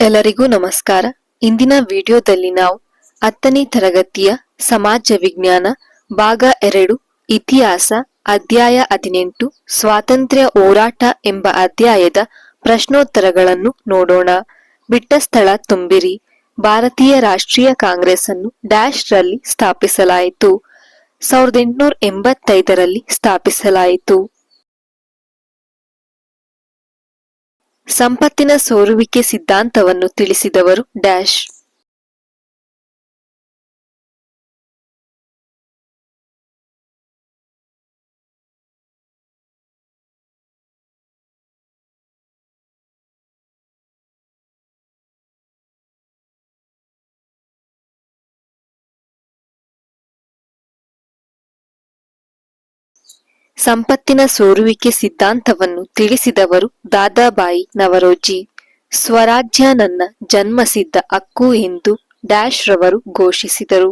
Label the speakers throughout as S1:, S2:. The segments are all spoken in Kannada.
S1: ಎಲ್ಲರಿಗೂ ನಮಸ್ಕಾರ. ಇಂದಿನ ವಿಡಿಯೋದಲ್ಲಿ ನಾವು ಹತ್ತನೇ ತರಗತಿಯ ಸಮಾಜ ವಿಜ್ಞಾನ ಭಾಗ ಎರಡು, ಇತಿಹಾಸ, ಅಧ್ಯಾಯ ಹದಿನೆಂಟು, ಸ್ವಾತಂತ್ರ್ಯ ಹೋರಾಟ ಎಂಬ ಅಧ್ಯಾಯದ ಪ್ರಶ್ನೋತ್ತರಗಳನ್ನು ನೋಡೋಣ. ಬಿಟ್ಟ ಸ್ಥಳ ತುಂಬಿರಿ. ಭಾರತೀಯ ರಾಷ್ಟ್ರೀಯ ಕಾಂಗ್ರೆಸ್ ಅನ್ನು ಡ್ಯಾಶ್ ರಲ್ಲಿ ಸ್ಥಾಪಿಸಲಾಯಿತು. ಸಾವಿರದ ಎಂಟುನೂರ ಎಂಬತ್ತೈದರಲ್ಲಿ ಸ್ಥಾಪಿಸಲಾಯಿತು. ಸಂಪತ್ತಿನ ಸೋರುವಿಕೆ ಸಿದ್ಧಾಂತವನ್ನು ತಿಳಿಸಿದವರು ಡ್ಯಾಶ್. ಸಂಪತ್ತಿನ ಸೋರುವಿಕೆ ಸಿದ್ಧಾಂತವನ್ನು ತಿಳಿಸಿದವರು ದಾದಾಬಾಯಿ ನವರೋಜಿ. ಸ್ವರಾಜ್ಯ ನನ್ನ ಜನ್ಮಸಿದ್ಧ ಹಕ್ಕು ಎಂದು ಡ್ಯಾಶ್ ರವರು ಘೋಷಿಸಿದರು.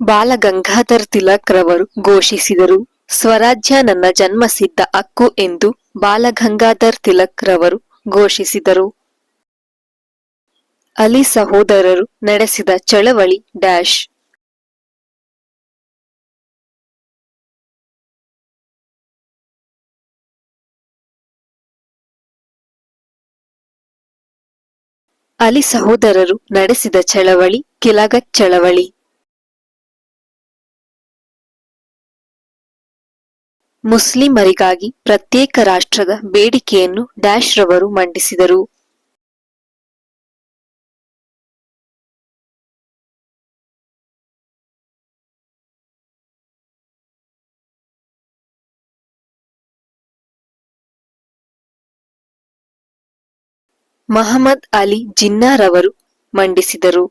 S1: ಬಾಲಗಂಗಾಧರ್ ತಿಲಕ್ ರವರು ಘೋಷಿಸಿದರು, ಸ್ವರಾಜ್ಯ ನನ್ನ ಜನ್ಮಸಿದ್ಧ ಹಕ್ಕು ಎಂದು ಬಾಲಗಂಗಾಧರ್ ತಿಲಕ್ ರವರು ಘೋಷಿಸಿದರು. ಅಲಿ ಸಹೋದರರು ನಡೆಸಿದ ಚಳವಳಿ ಡ್ಯಾಶ್. ಅಲಿ ಸಹೋದರರು ನಡೆಸಿದ ಚಳವಳಿ, ಕಿಲಗತ್ ಚಳವಳಿ. ಮುಸ್ಲಿಮರಿಗಾಗಿ ಪ್ರತ್ಯೇಕ ರಾಷ್ಟ್ರದ ಬೇಡಿಕೆಯನ್ನು ಡ್ಯಾಶ್ ರವರು ಮಂಡಿಸಿದರು. ಮಹಮ್ಮದ್ ಅಲಿ ಜಿನ್ನಾರವರು ಮಂಡಿಸಿದರು.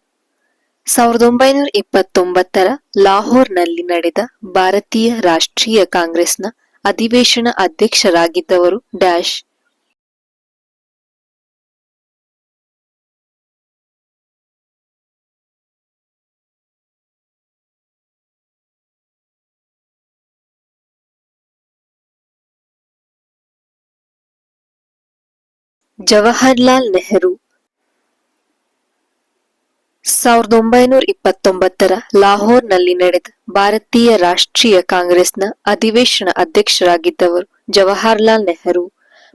S1: ಸಾವಿರದ ಒಂಬೈನೂರ ಇಪ್ಪತ್ತೊಂಬತ್ತರ ಲಾಹೋರ್ನಲ್ಲಿ ನಡೆದ ಭಾರತೀಯ ರಾಷ್ಟ್ರೀಯ ಕಾಂಗ್ರೆಸ್ನ ಅಧಿವೇಶನ ಅಧ್ಯಕ್ಷರಾಗಿದ್ದವರು ಡ್ಯಾಶ್. ಜವಾಹರ್ಲಾಲ್ ನೆಹರು. ಸಾವಿರದ ಒಂಬೈನೂರ ಇಪ್ಪತ್ತೊಂಬತ್ತರ ಲಾಹೋರ್ನಲ್ಲಿ ನಡೆದ ಭಾರತೀಯ ರಾಷ್ಟ್ರೀಯ ಕಾಂಗ್ರೆಸ್ನ ಅಧಿವೇಶನ ಅಧ್ಯಕ್ಷರಾಗಿದ್ದವರು ಜವಾಹರ್ಲಾಲ್ ನೆಹರು.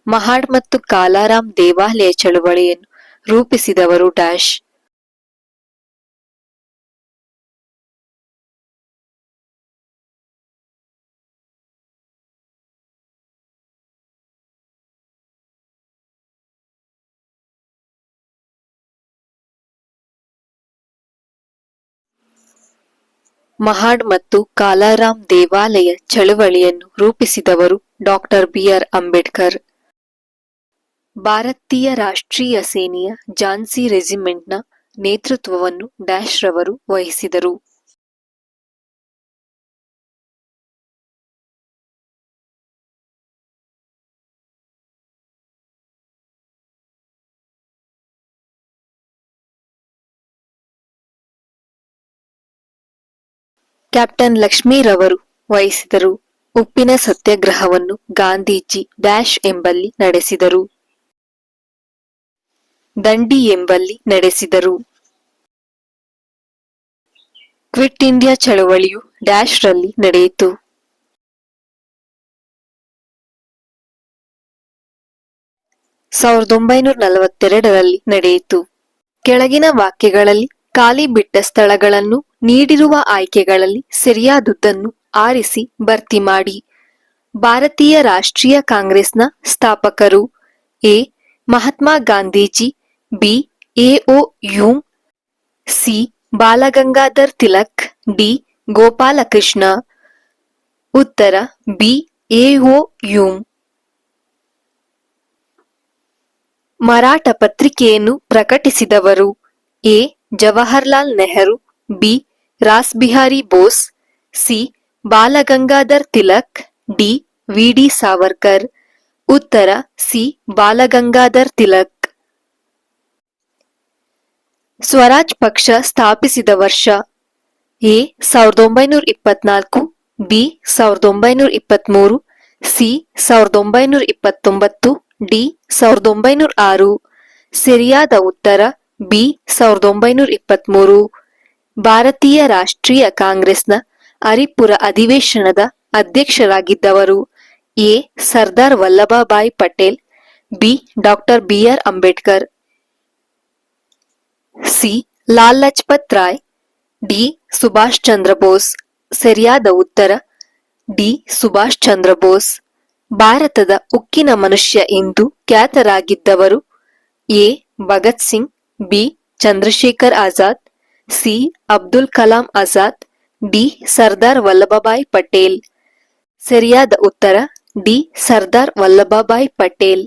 S1: ಮಹಾಡ್ ಮತ್ತು ಕಾಲಾರಾಮ್ ದೇವಾಲಯ ಚಳುವಳಿಯನ್ನು ರೂಪಿಸಿದವರು ಡ್ಯಾಶ್. ಮಹಾಡ್ ಮತ್ತು ಕಾಲಾರಾಮ್ ದೇವಾಲಯ ಚಳುವಳಿಯನ್ನು ರೂಪಿಸಿದವರು ಡಾಕ್ಟರ್ ಬಿಆರ್ ಅಂಬೇಡ್ಕರ್. ಭಾರತೀಯ ರಾಷ್ಟ್ರೀಯ ಸೇನೆಯ ಝಾನ್ಸಿ ರೆಜಿಮೆಂಟ್ನ ನೇತೃತ್ವವನ್ನು ಡ್ಯಾಶ್ ರವರು ವಹಿಸಿದರು. ಕ್ಯಾಪ್ಟನ್ ಲಕ್ಷ್ಮೀರವರು ವಹಿಸಿದರು. ಉಪ್ಪಿನ ಸತ್ಯಾಗ್ರಹವನ್ನು ಗಾಂಧೀಜಿ ಡ್ಯಾಶ್ ಎಂಬಲ್ಲಿ ನಡೆಸಿದರು. ದಂಡಿ ಎಂಬಲ್ಲಿ ನಡೆಸಿದರು. ಕ್ವಿಟ್ ಇಂಡಿಯಾ ಚಳವಳಿಯು ಡ್ಯಾಶ್ ರಲ್ಲಿ ನಡೆಯಿತು. ಸಾವಿರದ ಒಂಬೈನೂರ ನಲವತ್ತೆರಡರಲ್ಲಿ ನಡೆಯಿತು. ಕೆಳಗಿನ ವಾಕ್ಯಗಳಲ್ಲಿ ಖಾಲಿ ಬಿಟ್ಟ ಸ್ಥಳಗಳನ್ನು ನೀಡಿರುವ ಆಯ್ಕೆಗಳಲ್ಲಿ ಸರಿಯಾದುದನ್ನು ಆರಿಸಿ ಭರ್ತಿ ಮಾಡಿ. ಭಾರತೀಯ ರಾಷ್ಟ್ರೀಯ ಕಾಂಗ್ರೆಸ್ನ ಸ್ಥಾಪಕರು A. Mahatma Gandhiji, B. A O you. C. Balagangadhar Tilak, D. Gopalakrishna. ಉತ್ತರ, ಬಿ. ಎಒ ಯುಂ. ಮರಾಠ ಪತ್ರಿಕೆಯನ್ನು ಪ್ರಕಟಿಸಿದವರು A. Jawaharlal Nehru, B. Ras Behari Bose, C. Balagangadhar Tilak, D. V D Savarkar. ಉತ್ತರ, ಸಿ. ಬಾಲಗಂಗಾಧರ್ ತಿಲಕ್. ಸ್ವರಾಜ್ ಪಕ್ಷ ಸ್ಥಾಪಿಸಿದ ವರ್ಷ, ಎ. ಸಾವಿರದ ಒಂಬೈನೂರ ಇಪ್ಪತ್ನಾಲ್ಕು ಬಿ. ಸಾವಿರದ ಒಂಬೈನೂರ ಇಪ್ಪತ್ಮೂರು ಸಿ. ಸಾವಿರದ ಒಂಬೈನೂರ ಇಪ್ಪತ್ತೊಂಬತ್ತು ಡಿ. ಸಾವಿರದ ಒಂಬೈನೂರ ಆರು ಸರಿಯಾದ ಉತ್ತರ, ಬಿ. ಸಾವಿರದ ಒಂಬೈನೂರ ಇಪ್ಪತ್ಮೂರು ಭಾರತೀಯ ರಾಷ್ಟ್ರೀಯ ಕಾಂಗ್ರೆಸ್ನ ಅರಿಪುರ ಅಧಿವೇಶನದ ಅಧ್ಯಕ್ಷರಾಗಿದ್ದವರು A. Sardar Vallabhbhai Patel, B. Doctor B R Ambedkar, C. Lal Lajpat Rai, D. Subhash Chandra Bose. ಸರಿಯಾದ ಉತ್ತರ, ಡಿ. ಸುಭಾಷ್ ಚಂದ್ರ ಬೋಸ್. ಭಾರತದ ಉಕ್ಕಿನ ಮನುಷ್ಯ ಎಂದು ಖ್ಯಾತರಾಗಿದ್ದವರು A. Bhagat Singh, B. Chandrashekhar Azad C. Abdul Kalam Azad, D. Sardar Vallabhbhai Patel. ಸರಿಯಾದ ಉತ್ತರ, ಡಿ. ಸರ್ದಾರ್ ವಲ್ಲಭಭಾಯ್ ಪಟೇಲ್.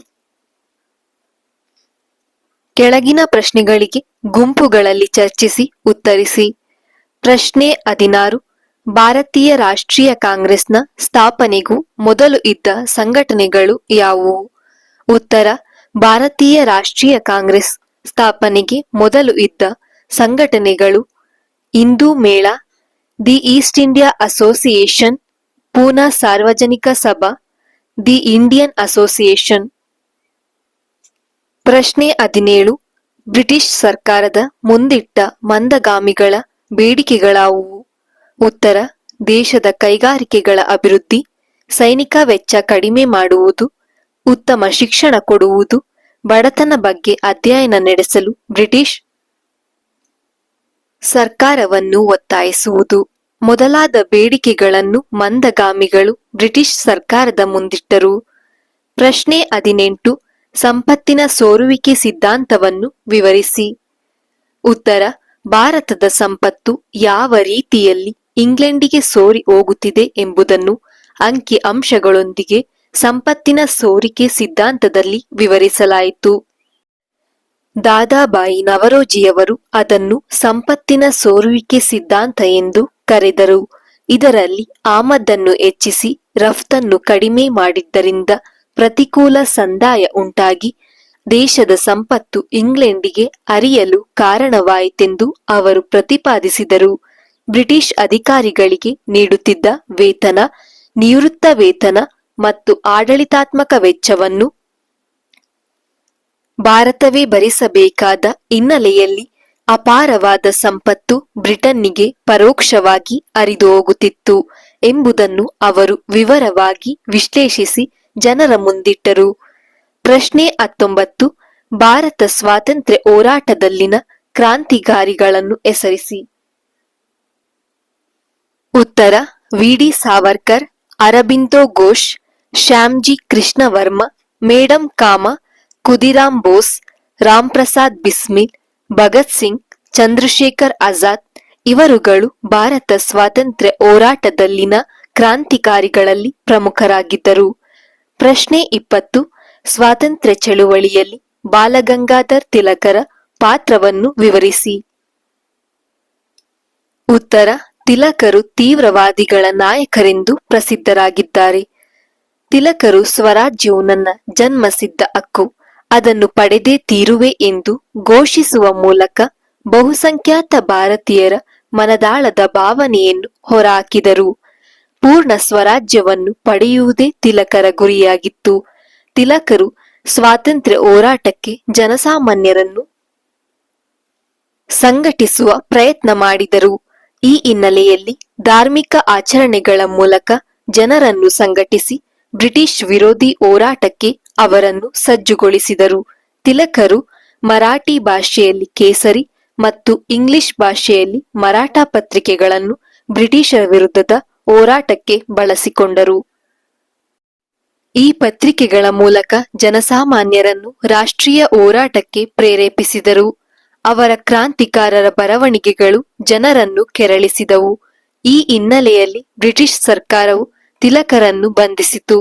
S1: ಕೆಳಗಿನ ಪ್ರಶ್ನೆಗಳಿಗೆ ಗುಂಪುಗಳಲ್ಲಿ ಚರ್ಚಿಸಿ ಉತ್ತರಿಸಿ. ಪ್ರಶ್ನೆ ಹದಿನಾರು, ಭಾರತೀಯ ರಾಷ್ಟ್ರೀಯ ಕಾಂಗ್ರೆಸ್ನ ಸ್ಥಾಪನೆಗೂ ಮೊದಲು ಇದ್ದ ಸಂಘಟನೆಗಳು ಯಾವುವು? ಉತ್ತರ, ಭಾರತೀಯ ರಾಷ್ಟ್ರೀಯ ಕಾಂಗ್ರೆಸ್ ಸ್ಥಾಪನೆಗೆ ಮೊದಲು ಇದ್ದ ಸಂಘಟನೆಗಳು Hindu Mela, the East India Association, Poona Sarvajanik Sabha, the Indian association. ಪ್ರಶ್ನೆ ಹದಿನೇಳು, ಬ್ರಿಟಿಷ್ ಸರ್ಕಾರದ ಮುಂದಿಟ್ಟ ಮಂದಗಾಮಿಗಳ ಬೇಡಿಕೆಗಳಾವುವು? ಉತ್ತರ, ದೇಶದ ಕೈಗಾರಿಕೆಗಳ ಅಭಿವೃದ್ಧಿ, ಸೈನಿಕ ವೆಚ್ಚ ಕಡಿಮೆ ಮಾಡುವುದು, ಉತ್ತಮ ಶಿಕ್ಷಣ ಕೊಡುವುದು, ಬಡತನ ಬಗ್ಗೆ ಅಧ್ಯಯನ ನಡೆಸಲು ಬ್ರಿಟಿಷ್ ಸರ್ಕಾರವನ್ನು ಒತ್ತಾಯಿಸುವುದು. ಮೊದಲಾದ ಬೇಡಿಕೆಗಳನ್ನು ಮಂದಗಾಮಿಗಳು ಬ್ರಿಟಿಷ್ ಸರ್ಕಾರದ ಮುಂದಿಟ್ಟರು. ಪ್ರಶ್ನೆ ಹದಿನೆಂಟು, ಸಂಪತ್ತಿನ ಸೋರುವಿಕೆ ಸಿದ್ಧಾಂತವನ್ನು ವಿವರಿಸಿ. ಉತ್ತರ, ಭಾರತದ ಸಂಪತ್ತು ಯಾವ ರೀತಿಯಲ್ಲಿ ಇಂಗ್ಲೆಂಡಿಗೆ ಸೋರಿ ಹೋಗುತ್ತಿದೆ ಎಂಬುದನ್ನು ಅಂಕಿ ಅಂಶಗಳೊಂದಿಗೆ ಸಂಪತ್ತಿನ ಸೋರಿಕೆ ಸಿದ್ಧಾಂತದಲ್ಲಿ ವಿವರಿಸಲಾಯಿತು. ದಾದಾಬಾಯಿ ನವರೋಜಿಯವರು ಅದನ್ನು ಸಂಪತ್ತಿನ ಸೋರುವಿಕೆ ಸಿದ್ಧಾಂತ ಎಂದು ಕರೆದರು. ಇದರಲ್ಲಿ ಆಮದನ್ನು ಹೆಚ್ಚಿಸಿ ರಫ್ತನ್ನು ಕಡಿಮೆ ಮಾಡಿದ್ದರಿಂದ ಪ್ರತಿಕೂಲ ಸಂದಾಯ ಉಂಟಾಗಿ ದೇಶದ ಸಂಪತ್ತು ಇಂಗ್ಲೆಂಡಿಗೆ ಅರಿಯಲು ಕಾರಣವಾಯಿತೆಂದು ಅವರು ಪ್ರತಿಪಾದಿಸಿದರು. ಬ್ರಿಟಿಷ್ ಅಧಿಕಾರಿಗಳಿಗೆ ನೀಡುತ್ತಿದ್ದ ವೇತನ, ನಿವೃತ್ತ ವೇತನ ಮತ್ತು ಆಡಳಿತಾತ್ಮಕ ವೆಚ್ಚವನ್ನು ಭಾರತವೇ ಭರಿಸಬೇಕಾದ ಹಿನ್ನೆಲೆಯಲ್ಲಿ ಅಪಾರವಾದ ಸಂಪತ್ತು ಬ್ರಿಟನ್ನಿಗೆ ಪರೋಕ್ಷವಾಗಿ ಹರಿದು ಹೋಗುತ್ತಿತ್ತು ಎಂಬುದನ್ನು ಅವರು ವಿವರವಾಗಿ ವಿಶ್ಲೇಷಿಸಿ ಜನರ ಮುಂದಿಟ್ಟರು. ಪ್ರಶ್ನೆ ಹತ್ತೊಂಬತ್ತು, ಭಾರತ ಸ್ವಾತಂತ್ರ್ಯ ಹೋರಾಟದಲ್ಲಿನ ಕ್ರಾಂತಿಕಾರಿಗಳನ್ನು ಹೆಸರಿಸಿ. ಉತ್ತರ V D Savarkar, Aurobindo Ghosh, Shyamji Krishnavarma, madam Cama Khudiram Bose Ram Prasad Bismil Bhagat Singh, Chandrashekhar Azad ಇವರುಗಳು ಭಾರತ ಸ್ವಾತಂತ್ರ್ಯ ಹೋರಾಟದಲ್ಲಿನ ಕ್ರಾಂತಿಕಾರಿಗಳಲ್ಲಿ ಪ್ರಮುಖರಾಗಿದ್ದರು. ಪ್ರಶ್ನೆ ಇಪ್ಪತ್ತು, ಸ್ವಾತಂತ್ರ್ಯ ಚಳುವಳಿಯಲ್ಲಿ ಬಾಲಗಂಗಾಧರ್ ತಿಲಕರ ಪಾತ್ರವನ್ನು ವಿವರಿಸಿ. ಉತ್ತರ, ತಿಲಕರು ತೀವ್ರವಾದಿಗಳ ನಾಯಕರೆಂದು ಪ್ರಸಿದ್ಧರಾಗಿದ್ದಾರೆ. ತಿಲಕರು ಸ್ವರಾಜ್ಯವು ನನ್ನ ಜನ್ಮಸಿದ್ಧ ಹಕ್ಕು. ಅದನ್ನು ಪಡೆದೇ ತೀರುವೆ ಎಂದು ಘೋಷಿಸುವ ಮೂಲಕ ಬಹುಸಂಖ್ಯಾತ ಭಾರತೀಯರ ಮನದಾಳದ ಭಾವನೆಯನ್ನು ಹೊರಹಾಕಿದರು ಪೂರ್ಣ ಸ್ವರಾಜ್ಯವನ್ನು ಪಡೆಯುವುದೇ ತಿಲಕರ ಗುರಿಯಾಗಿತ್ತು. ತಿಲಕರು ಸ್ವಾತಂತ್ರ್ಯ ಹೋರಾಟಕ್ಕೆ ಜನಸಾಮಾನ್ಯರನ್ನು ಸಂಘಟಿಸುವ ಪ್ರಯತ್ನ ಮಾಡಿದರು. ಈ ಹಿನ್ನೆಲೆಯಲ್ಲಿ ಧಾರ್ಮಿಕ ಆಚರಣೆಗಳ ಮೂಲಕ ಜನರನ್ನು ಸಂಘಟಿಸಿ ಬ್ರಿಟಿಷ್ ವಿರೋಧಿ ಹೋರಾಟಕ್ಕೆ ಅವರನ್ನು ಸಜ್ಜುಗೊಳಿಸಿದರು. ತಿಲಕರು ಮರಾಠಿ ಭಾಷೆಯಲ್ಲಿ ಕೇಸರಿ ಮತ್ತು ಇಂಗ್ಲಿಷ್ ಭಾಷೆಯಲ್ಲಿ ಮರಾಠ ಪತ್ರಿಕೆಗಳನ್ನು ಬ್ರಿಟಿಷರ ವಿರುದ್ಧದ ಹೋರಾಟಕ್ಕೆ ಬಳಸಿಕೊಂಡರು. ಈ ಪತ್ರಿಕೆಗಳ ಮೂಲಕ ಜನಸಾಮಾನ್ಯರನ್ನು ರಾಷ್ಟ್ರೀಯ ಹೋರಾಟಕ್ಕೆ ಪ್ರೇರೇಪಿಸಿದರು. ಅವರ ಕ್ರಾಂತಿಕಾರರ ಬರವಣಿಗೆಗಳು ಜನರನ್ನು ಕೆರಳಿಸಿದವು. ಈ ಹಿನ್ನೆಲೆಯಲ್ಲಿ ಬ್ರಿಟಿಷ್ ಸರ್ಕಾರವು ತಿಲಕರನ್ನು ಬಂಧಿಸಿತು.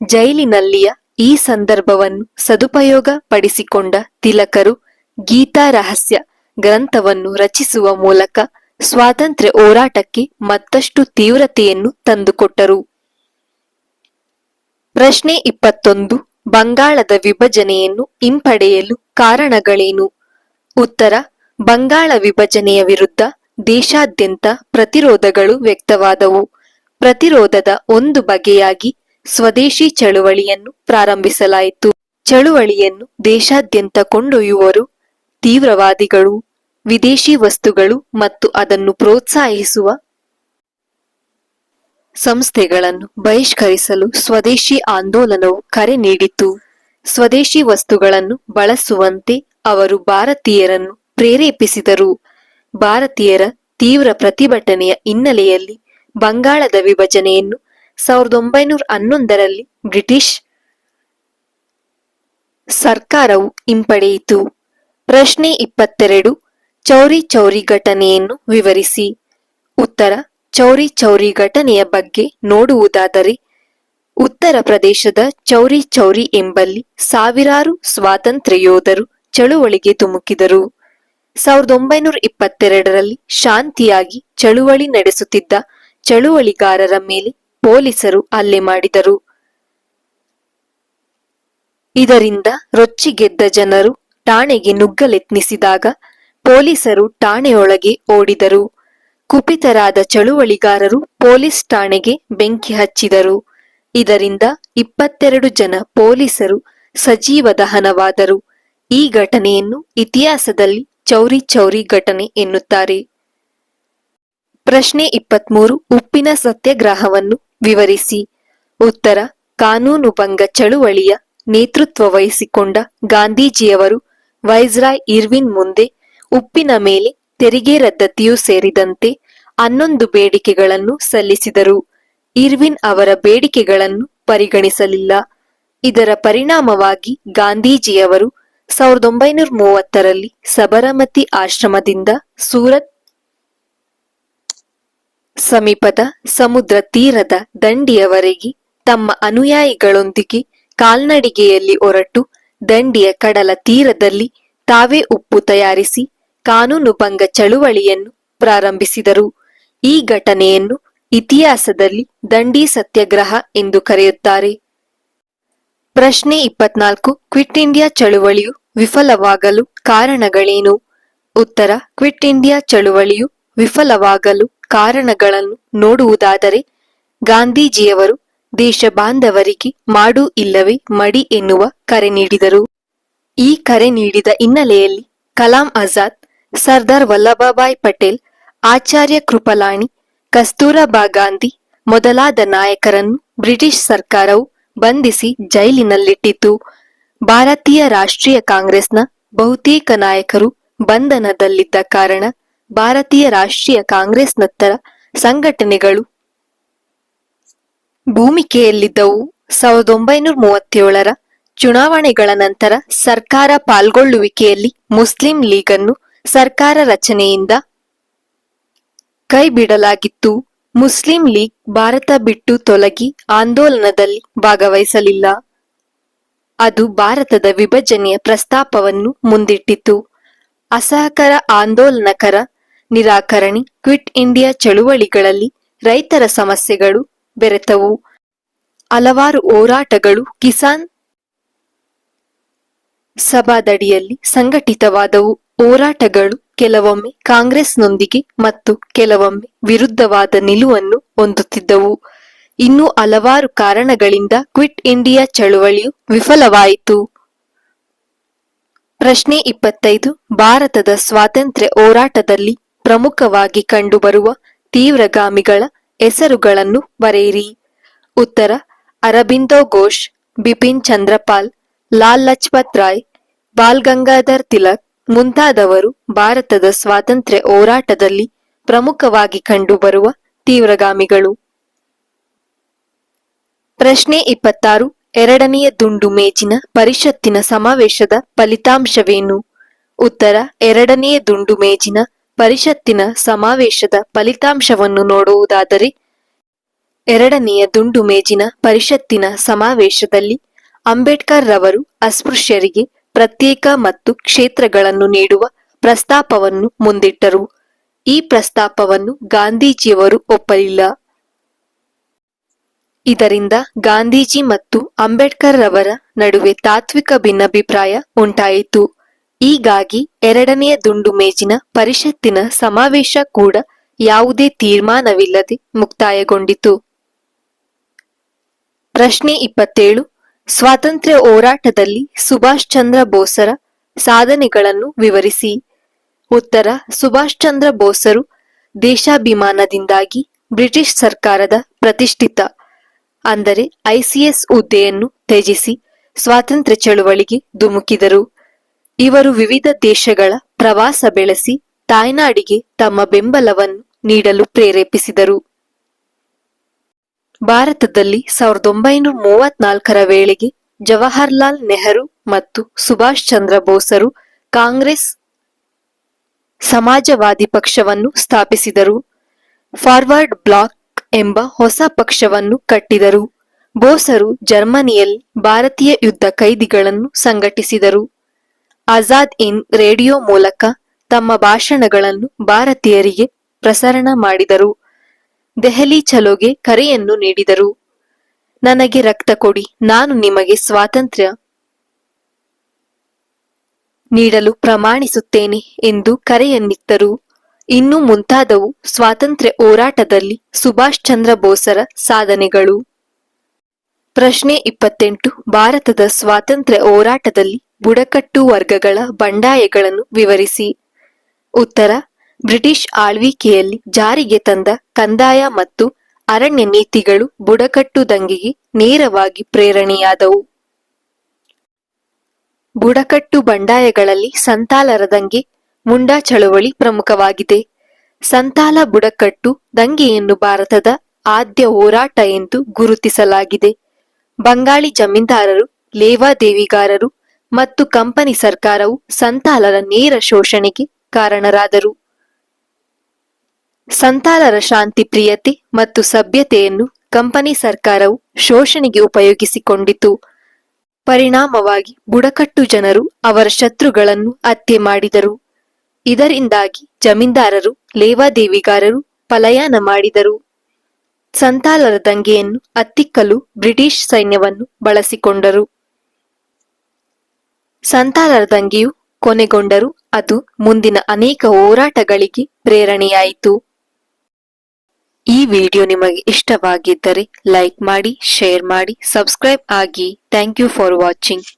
S1: ಜೈಲಿನಲ್ಲಿಯ ಈ ಸಂದರ್ಭವನ್ನು ಸದುಪಯೋಗ ಪಡಿಸಿಕೊಂಡ ತಿಲಕರು ಗೀತಾ ರಹಸ್ಯ ಗ್ರಂಥವನ್ನು ರಚಿಸುವ ಮೂಲಕ ಸ್ವಾತಂತ್ರ್ಯ ಹೋರಾಟಕ್ಕೆ ಮತ್ತಷ್ಟು ತೀವ್ರತೆಯನ್ನು ತಂದುಕೊಟ್ಟರು. ಪ್ರಶ್ನೆ ಇಪ್ಪತ್ತೊಂದು, ಬಂಗಾಳದ ವಿಭಜನೆಯನ್ನು ಹಿಂಪಡೆಯಲು ಕಾರಣಗಳೇನು? ಉತ್ತರ, ಬಂಗಾಳ ವಿಭಜನೆಯ ವಿರುದ್ಧ ದೇಶಾದ್ಯಂತ ಪ್ರತಿರೋಧಗಳು ವ್ಯಕ್ತವಾದವು. ಪ್ರತಿರೋಧದ ಒಂದು ಬಗೆಯಾಗಿ ಸ್ವದೇಶಿ ಚಳುವಳಿಯನ್ನು ಪ್ರಾರಂಭಿಸಲಾಯಿತು. ಚಳುವಳಿಯನ್ನು ದೇಶಾದ್ಯಂತ ಕೊಂಡೊಯ್ಯುವರು. ತೀವ್ರವಾದಿಗಳು, ವಿದೇಶಿ ವಸ್ತುಗಳು ಮತ್ತು ಅದನ್ನು ಪ್ರೋತ್ಸಾಹಿಸುವ ಸಂಸ್ಥೆಗಳನ್ನು ಬಹಿಷ್ಕರಿಸಲು ಸ್ವದೇಶಿ ಆಂದೋಲನವು ಕರೆ ನೀಡಿತು. ಸ್ವದೇಶಿ ವಸ್ತುಗಳನ್ನು ಬಳಸುವಂತೆ ಅವರು ಭಾರತೀಯರನ್ನು ಪ್ರೇರೇಪಿಸಿದರು. ಭಾರತೀಯರ ತೀವ್ರ ಪ್ರತಿಭಟನೆಯ ಹಿನ್ನೆಲೆಯಲ್ಲಿ ಬಂಗಾಳದ ವಿಭಜನೆಯನ್ನು ಸಾವಿರದ ಒಂಬೈನೂರ ಹನ್ನೊಂದರಲ್ಲಿ ಬ್ರಿಟಿಷ್ ಸರ್ಕಾರವು ಹಿಂಪಡೆಯಿತು. ಪ್ರಶ್ನೆ ಇಪ್ಪತ್ತೆರಡು, ಚೌರಿ ಚೌರಿ ಘಟನೆಯನ್ನು ವಿವರಿಸಿ. ಉತ್ತರ, ಚೌರಿ ಚೌರಿ ಘಟನೆಯ ಬಗ್ಗೆ ನೋಡುವುದಾದರೆ, ಉತ್ತರ ಪ್ರದೇಶದ ಚೌರಿ ಚೌರಿ ಎಂಬಲ್ಲಿ ಸಾವಿರಾರು ಸ್ವಾತಂತ್ರ್ಯ ಯೋಧರು ಚಳುವಳಿಗೆ ಧುಮುಕಿದರು ಸಾವಿರದ ಒಂಬೈನೂರ ಇಪ್ಪತ್ತೆರಡರಲ್ಲಿ ಶಾಂತಿಯಾಗಿ ಚಳುವಳಿ ನಡೆಸುತ್ತಿದ್ದ ಚಳುವಳಿಗಾರರ ಮೇಲೆ ಪೊಲೀಸರು ಹಲ್ಲೆ ಮಾಡಿದರು. ಇದರಿಂದ ರೊಚ್ಚಿಗೆದ್ದ ಜನರು ಠಾಣೆಗೆ ನುಗ್ಗಲೆತ್ನಿಸಿದಾಗ ಪೊಲೀಸರು ಠಾಣೆಯೊಳಗೆ ಓಡಿದರು. ಕುಪಿತರಾದ ಚಳುವಳಿಗಾರರು ಪೊಲೀಸ್ ಠಾಣೆಗೆ ಬೆಂಕಿ ಹಚ್ಚಿದರು. ಇದರಿಂದ ಇಪ್ಪತ್ತೆರಡು ಜನ ಪೊಲೀಸರು ಸಜೀವ ದಹನವಾದರು. ಈ ಘಟನೆಯನ್ನು ಇತಿಹಾಸದಲ್ಲಿ ಚೌರಿ ಚೌರಿ ಘಟನೆ ಎನ್ನುತ್ತಾರೆ. ಪ್ರಶ್ನೆ ಇಪ್ಪತ್ಮೂರು, ಉಪ್ಪಿನ ಸತ್ಯಾಗ್ರಹವನ್ನು ವಿವರಿಸಿ. ಉತ್ತರ. ಕಾನೂನು ಭಂಗ ಚಳುವಳಿಯ ನೇತೃತ್ವ ವಹಿಸಿಕೊಂಡ ಗಾಂಧೀಜಿಯವರು ವೈಸ್ರಾಯ್ ಇರ್ವಿನ್ ಮುಂದೆ ಉಪ್ಪಿನ ಮೇಲೆ ತೆರಿಗೆ ರದ್ದತಿಯೂ ಸೇರಿದಂತೆ ಹನ್ನೊಂದು ಬೇಡಿಕೆಗಳನ್ನು ಸಲ್ಲಿಸಿದರು. ಇರ್ವಿನ್ ಅವರ ಬೇಡಿಕೆಗಳನ್ನು ಪರಿಗಣಿಸಲಿಲ್ಲ. ಇದರ ಪರಿಣಾಮವಾಗಿ ಗಾಂಧೀಜಿಯವರು ಸಾವಿರದ ಒಂಬೈನೂರ ಮೂವತ್ತರಲ್ಲಿ ಸಬರಮತಿ ಆಶ್ರಮದಿಂದ ಸೂರತ್ ಸಮೀಪದ ಸಮುದ್ರ ತೀರದ ದಂಡಿಯವರೆಗೆ ತಮ್ಮ ಅನುಯಾಯಿಗಳೊಂದಿಗೆ ಕಾಲ್ನಡಿಗೆಯಲ್ಲಿ ಹೊರಟು ದಂಡಿಯ ಕಡಲ ತೀರದಲ್ಲಿ ತಾವೇ ಉಪ್ಪು ತಯಾರಿಸಿ ಕಾನೂನುಭಂಗ ಚಳುವಳಿಯನ್ನು ಪ್ರಾರಂಭಿಸಿದರು. ಈ ಘಟನೆಯನ್ನು ಇತಿಹಾಸದಲ್ಲಿ ದಂಡಿ ಸತ್ಯಾಗ್ರಹ ಎಂದು ಕರೆಯುತ್ತಾರೆ. ಪ್ರಶ್ನೆ ಇಪ್ಪತ್ನಾಲ್ಕು, ಕ್ವಿಟ್ ಇಂಡಿಯಾ ಚಳುವಳಿಯು ವಿಫಲವಾಗಲು ಕಾರಣಗಳೇನು? ಉತ್ತರ, ಕ್ವಿಟ್ ಇಂಡಿಯಾ ಚಳುವಳಿಯು ವಿಫಲವಾಗಲು ಕಾರಣಗಳನ್ನು ನೋಡುವುದಾದರೆ ಗಾಂಧೀಜಿಯವರು ದೇಶ ಬಾಂಧವರಿಗೆ ಮಾಡು ಇಲ್ಲವೇ ಮಡಿ ಎನ್ನುವ ಕರೆ ನೀಡಿದರು. ಈ ಕರೆ ನೀಡಿದ ಹಿನ್ನೆಲೆಯಲ್ಲಿ ಕಲಾಂ ಆಜಾದ್, ಸರ್ದಾರ್ ವಲ್ಲಭಭಾಯ್ ಪಟೇಲ್, ಆಚಾರ್ಯ ಕೃಪಲಾಣಿ, ಕಸ್ತೂರಬಾ ಗಾಂಧಿ ಮೊದಲಾದ ನಾಯಕರನ್ನು ಬ್ರಿಟಿಷ್ ಸರ್ಕಾರವು ಬಂಧಿಸಿ ಜೈಲಿನಲ್ಲಿಟ್ಟಿತು. ಭಾರತೀಯ ರಾಷ್ಟ್ರೀಯ ಕಾಂಗ್ರೆಸ್ನ ಬಹುತೇಕ ನಾಯಕರು ಬಂಧನದಲ್ಲಿದ್ದ ಕಾರಣ ಭಾರತೀಯ ರಾಷ್ಟ್ರೀಯ ಕಾಂಗ್ರೆಸ್ನತ್ತರ ಸಂಘಟನೆಗಳು ಭೂಮಿಕೆಯಲ್ಲಿದ್ದವು. ಸಾವಿರದ ಒಂಬೈನೂರ ಮೂವತ್ತೇಳರ ಚುನಾವಣೆಗಳ ನಂತರ ಸರ್ಕಾರ ಪಾಲ್ಗೊಳ್ಳುವಿಕೆಯಲ್ಲಿ ಮುಸ್ಲಿಂ ಲೀಗನ್ನು ಸರ್ಕಾರ ರಚನೆಯಿಂದ ಕೈಬಿಡಲಾಗಿತ್ತು. ಮುಸ್ಲಿಂ ಲೀಗ್ ಭಾರತ ಬಿಟ್ಟು ತೊಲಗಿ ಆಂದೋಲನದಲ್ಲಿ ಭಾಗವಹಿಸಲಿಲ್ಲ. ಅದು ಭಾರತದ ವಿಭಜನೆಯ ಪ್ರಸ್ತಾಪವನ್ನು ಮುಂದಿಟ್ಟಿತು. ಅಸಹಕಾರ ಆಂದೋಲನಕರ ನಿರಾಕರಣೆ, ಕ್ವಿಟ್ ಇಂಡಿಯಾ ಚಳುವಳಿಗಳಲ್ಲಿ ರೈತರ ಸಮಸ್ಯೆಗಳು ಬೆರೆತವು. ಹಲವಾರು ಹೋರಾಟಗಳು ಕಿಸಾನ್ ಸಭಾದಡಿಯಲ್ಲಿ ಸಂಘಟಿತವಾದವು. ಹೋರಾಟಗಳು ಕೆಲವೊಮ್ಮೆ ಕಾಂಗ್ರೆಸ್ನೊಂದಿಗೆ ಮತ್ತು ಕೆಲವೊಮ್ಮೆ ವಿರುದ್ಧವಾದ ನಿಲುವನ್ನು ಹೊಂದುತ್ತಿದ್ದವು. ಇನ್ನು ಹಲವಾರು ಕಾರಣಗಳಿಂದ ಕ್ವಿಟ್ ಇಂಡಿಯಾ ಚಳುವಳಿಯು ವಿಫಲವಾಯಿತು. ಪ್ರಶ್ನೆ ಇಪ್ಪತ್ತೈದು, ಭಾರತದ ಸ್ವಾತಂತ್ರ್ಯ ಹೋರಾಟದಲ್ಲಿ ಪ್ರಮುಖವಾಗಿ ಕಂಡುಬರುವ ತೀವ್ರಗಾಮಿಗಳ ಹೆಸರುಗಳನ್ನು ಬರೆಯಿರಿ. ಉತ್ತರ, ಅರಬಿಂದೋ ಘೋಷ್, ಬಿಪಿನ್ ಚಂದ್ರಪಾಲ್, ಲಾಲ್ ಲಜ್ಪತ್ ರಾಯ್, ಬಾಲ್ ಗಂಗಾಧರ್ ತಿಲಕ್ ಮುಂತಾದವರು ಭಾರತದ ಸ್ವಾತಂತ್ರ್ಯ ಹೋರಾಟದಲ್ಲಿ ಪ್ರಮುಖವಾಗಿ ಕಂಡುಬರುವ ತೀವ್ರಗಾಮಿಗಳು. ಪ್ರಶ್ನೆ ಇಪ್ಪತ್ತಾರು, ಎರಡನೆಯ ದುಂಡು ಮೇಜಿನ ಪರಿಷತ್ತಿನ ಸಮಾವೇಶದ ಫಲಿತಾಂಶವೇನು? ಉತ್ತರ, ಎರಡನೆಯ ದುಂಡು ಮೇಜಿನ ಪರಿಷತ್ತಿನ ಸಮಾವೇಶದ ಫಲಿತಾಂಶವನ್ನು ನೋಡುವುದಾದರೆ, ಎರಡನೆಯ ದುಂಡು ಮೇಜಿನ ಪರಿಷತ್ತಿನ ಸಮಾವೇಶದಲ್ಲಿ ಅಂಬೇಡ್ಕರ್ ರವರು ಅಸ್ಪೃಶ್ಯರಿಗೆ ಪ್ರತ್ಯೇಕ ಮತ್ತು ಕ್ಷೇತ್ರಗಳನ್ನು ನೀಡುವ ಪ್ರಸ್ತಾಪವನ್ನು ಮುಂದಿಟ್ಟರು. ಈ ಪ್ರಸ್ತಾಪವನ್ನು ಗಾಂಧೀಜಿಯವರು ಒಪ್ಪಲಿಲ್ಲ. ಇದರಿಂದ ಗಾಂಧೀಜಿ ಮತ್ತು ಅಂಬೇಡ್ಕರ್ ರವರ ನಡುವೆ ತಾತ್ವಿಕ ಭಿನ್ನಾಭಿಪ್ರಾಯ ಉಂಟಾಯಿತು. ಹೀಗಾಗಿ ಎರಡನೆಯ ದುಂಡು ಮೇಜಿನ ಪರಿಷತ್ತಿನ ಸಮಾವೇಶ ಕೂಡ ಯಾವುದೇ ತೀರ್ಮಾನವಿಲ್ಲದೆ ಮುಕ್ತಾಯಗೊಂಡಿತು. ಪ್ರಶ್ನೆ ಇಪ್ಪತ್ತೇಳು, ಸ್ವಾತಂತ್ರ್ಯ ಹೋರಾಟದಲ್ಲಿ ಸುಭಾಷ್ ಚಂದ್ರ ಬೋಸರ ಸಾಧನೆಗಳನ್ನು ವಿವರಿಸಿ. ಉತ್ತರ, ಸುಭಾಷ್ ಚಂದ್ರ ಬೋಸರು ದೇಶಾಭಿಮಾನದಿಂದಾಗಿ ಬ್ರಿಟಿಷ್ ಸರ್ಕಾರದ ಪ್ರತಿಷ್ಠಿತ, ಅಂದರೆ ಐಸಿಎಸ್ ಹುದ್ದೆಯನ್ನು ತ್ಯಜಿಸಿ ಸ್ವಾತಂತ್ರ್ಯ ಚಳುವಳಿಗೆ ಧುಮುಕಿದರು. ಇವರು ವಿವಿಧ ದೇಶಗಳ ಪ್ರವಾಸ ಬೆಳೆಸಿ ತಾಯ್ನಾಡಿಗೆ ತಮ್ಮ ಬೆಂಬಲವನ್ನು ನೀಡಲು ಪ್ರೇರೇಪಿಸಿದರು. ಭಾರತದಲ್ಲಿ ಸಾವಿರದ ಒಂಬೈನೂರ ಮೂವತ್ನಾಲ್ಕರ ವೇಳೆಗೆ ಜವಾಹರ್ಲಾಲ್ ನೆಹರು ಮತ್ತು ಸುಭಾಷ್ ಚಂದ್ರ ಬೋಸರು ಕಾಂಗ್ರೆಸ್ ಸಮಾಜವಾದಿ ಪಕ್ಷವನ್ನು ಸ್ಥಾಪಿಸಿದರು. ಫಾರ್ವರ್ಡ್ ಬ್ಲಾಕ್ ಎಂಬ ಹೊಸ ಪಕ್ಷವನ್ನು ಕಟ್ಟಿದರು. ಬೋಸರು ಜರ್ಮನಿಯಲ್ಲಿ ಭಾರತೀಯ ಯುದ್ಧ ಕೈದಿಗಳನ್ನು ಸಂಘಟಿಸಿದರು. ಆಜಾದ್ ಇನ್ ರೇಡಿಯೋ ಮೂಲಕ ತಮ್ಮ ಭಾಷಣಗಳನ್ನು ಭಾರತೀಯರಿಗೆ ಪ್ರಸರಣ ಮಾಡಿದರು. ದೆಹಲಿ ಚಲೋಗೆ ಕರೆಯನ್ನು ನೀಡಿದರು. ನನಗೆ ರಕ್ತ ಕೊಡಿ, ನಾನು ನಿಮಗೆ ಸ್ವಾತಂತ್ರ್ಯ ನೀಡಲು ಪ್ರಮಾಣಿಸುತ್ತೇನೆ ಎಂದು ಕರೆಯನ್ನಿತ್ತರು. ಇನ್ನು ಮುಂತಾದವು ಸ್ವಾತಂತ್ರ್ಯ ಹೋರಾಟದಲ್ಲಿ ಸುಭಾಷ್ ಚಂದ್ರ ಬೋಸರ ಸಾಧನೆಗಳು. ಪ್ರಶ್ನೆ ಇಪ್ಪತ್ತೆಂಟು, ಭಾರತದ ಸ್ವಾತಂತ್ರ್ಯ ಹೋರಾಟದಲ್ಲಿ ಬುಡಕಟ್ಟು ವರ್ಗಗಳ ಬಂಡಾಯಗಳನ್ನು ವಿವರಿಸಿ. ಉತ್ತರ, ಬ್ರಿಟಿಷ್ ಆಳ್ವಿಕೆಯಲ್ಲಿ ಜಾರಿಗೆ ತಂದ ಕಂದಾಯ ಮತ್ತು ಅರಣ್ಯ ನೀತಿಗಳು ಬುಡಕಟ್ಟು ದಂಗೆಗೆ ನೇರವಾಗಿ ಪ್ರೇರಣೆಯಾದವು. ಬುಡಕಟ್ಟು ಬಂಡಾಯಗಳಲ್ಲಿ ಸಂತಾಲರ ದಂಗೆ ಮುಂಡಾ ಚಳುವಳಿ ಪ್ರಮುಖವಾಗಿದೆ. ಸಂತಾಲ ಬುಡಕಟ್ಟು ದಂಗೆಯನ್ನು ಭಾರತದ ಆದ್ಯ ಹೋರಾಟ ಎಂದು ಗುರುತಿಸಲಾಗಿದೆ. ಬಂಗಾಳಿ ಜಮೀನ್ದಾರರು, ಲೇವಾದೇವಿಗಾರರು ಮತ್ತು ಕಂಪನಿ ಸರ್ಕಾರವು ಸಂತಾಲರ ನೇರ ಶೋಷಣೆಗೆ ಕಾರಣರಾದರು. ಸಂತಾಲರ ಶಾಂತಿ, ಪ್ರಿಯತೆ ಮತ್ತು ಸಭ್ಯತೆಯನ್ನು ಕಂಪನಿ ಸರ್ಕಾರವು ಶೋಷಣೆಗೆ ಉಪಯೋಗಿಸಿಕೊಂಡಿತು. ಪರಿಣಾಮವಾಗಿ ಬುಡಕಟ್ಟು ಜನರು ಅವರ ಶತ್ರುಗಳನ್ನು ಹತ್ಯೆ ಮಾಡಿದರು. ಇದರಿಂದಾಗಿ ಜಮೀನ್ದಾರರು, ಲೇವಾದೇವಿಗಾರರು ಪಲಾಯನ ಮಾಡಿದರು. ಸಂತಾಲರ ದಂಗೆಯನ್ನು ಅತ್ತಿಕ್ಕಲು ಬ್ರಿಟಿಷ್ ಸೈನ್ಯವನ್ನು ಬಳಸಿಕೊಂಡರು. ಸಂತಾಲರ ದಂಗಿಯು ಕೊನೆಗೊಂಡರೂ ಅದು ಮುಂದಿನ ಅನೇಕ ಹೋರಾಟಗಳಿಗೆ ಪ್ರೇರಣೆಯಾಯಿತು. ಈ ವಿಡಿಯೋ ನಿಮಗೆ ಇಷ್ಟವಾಗಿದ್ದರೆ ಲೈಕ್ ಮಾಡಿ, ಶೇರ್ ಮಾಡಿ, ಸಬ್ಸ್ಕ್ರೈಬ್ ಆಗಿ. Thank you for watching.